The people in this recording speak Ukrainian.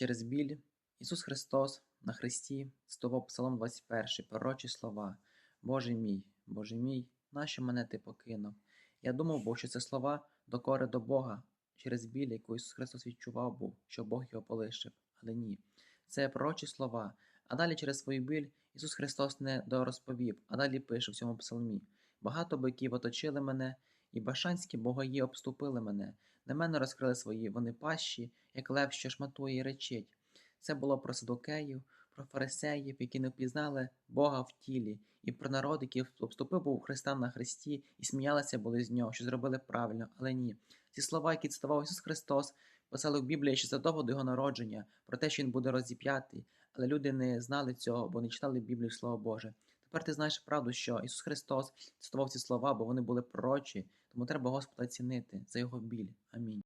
через біль Ісус Христос на Христі цитував Псалом 21, пророчі слова Боже мій, Боже мій, нащо мене ти покинув? Я думав, був, що це слова докори до Бога через біль, яку Ісус Христос відчував був, що Бог його полишив. Але ні, це пророчі слова. А далі через свою біль Ісус Христос не дорозповів, а далі пише в цьому псалмі: Багато биків оточили мене, і башанські богої обступили мене. На мене розкрили свої вони пащі, як лев, що шматує і речить. Це було про садокеїв, про фарисеїв, які не впізнали Бога в тілі, і про народ, який обступив був Христа на Христі і сміялися були з нього, що зробили правильно, але ні. Ці слова, які цитував Ісус Христос, писали в Біблії ще задовго до його народження, про те, що він буде розіп'ятий, але люди не знали цього, бо не читали Біблію Слово Боже. Тепер ти знаєш правду, що Ісус Христос цитував ці слова, бо вони були прочі, тому треба Господа цінити за його біль. Амінь.